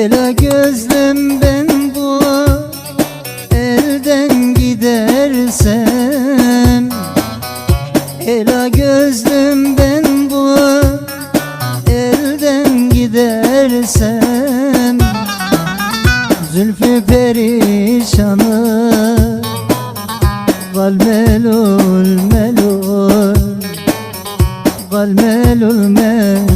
Ela gözlüm ben bu elden gidersem Ela gözlüm ben bu elden gidersem Zülfü perişanı Gal melul melul Gal melul melul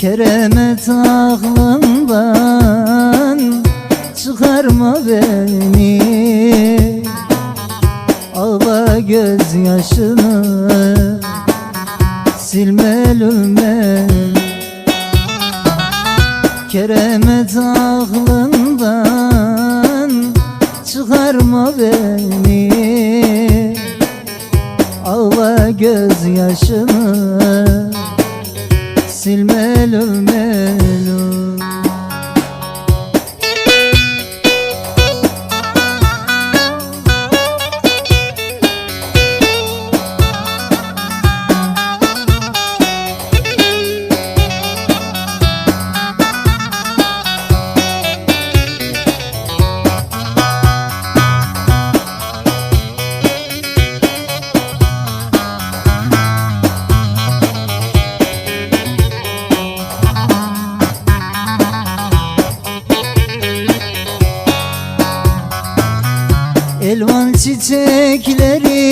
Keremet aklımdan çıkarma beni. Ağla gözyaşını silme lümme Keremet aklımdan çıkarma beni. Ağla gözyaşını silmelul melul çiçekleri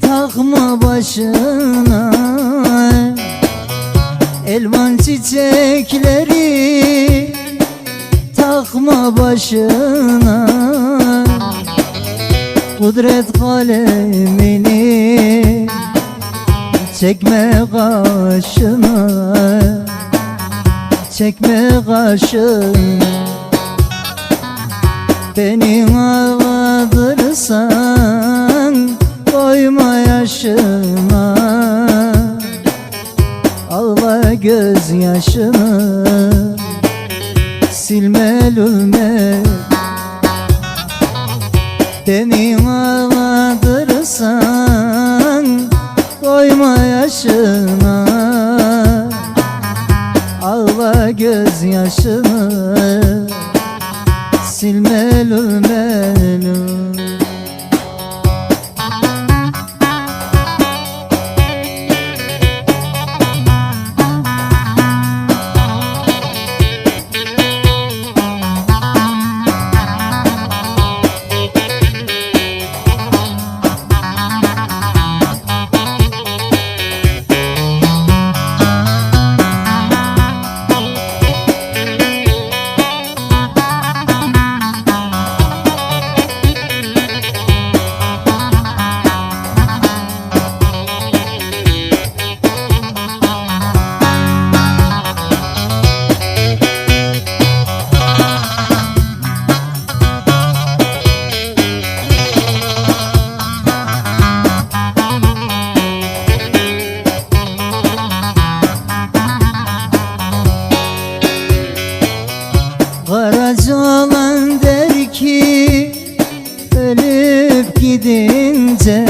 takma başına. Elvan çiçekleri takma başına. Kudret kalemini çekme kaşına. Çekme kaşına. Beni ağlatırsan koyma yaşına Ağla gözyaşını silme lülme. Beni ağlatırsan koyma yaşına Ağla gözyaşını gidince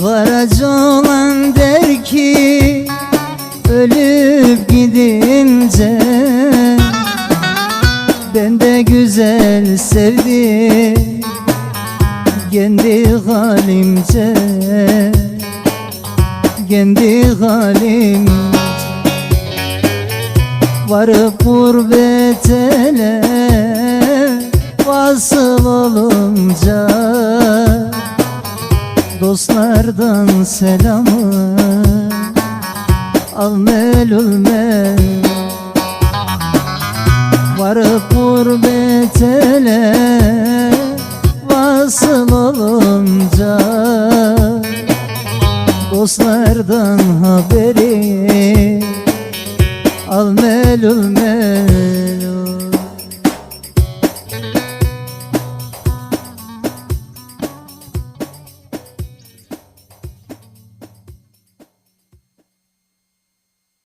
Karaca olan der ki Ölüp gidince Ben de güzel sevdim Kendi halimce Kendi halimce Varıp gurbet ele Vasıl olunca Dostlardan selamı Al melul mel. Varıp gurbet Vasıl olunca dostlardan haberi Al melul melul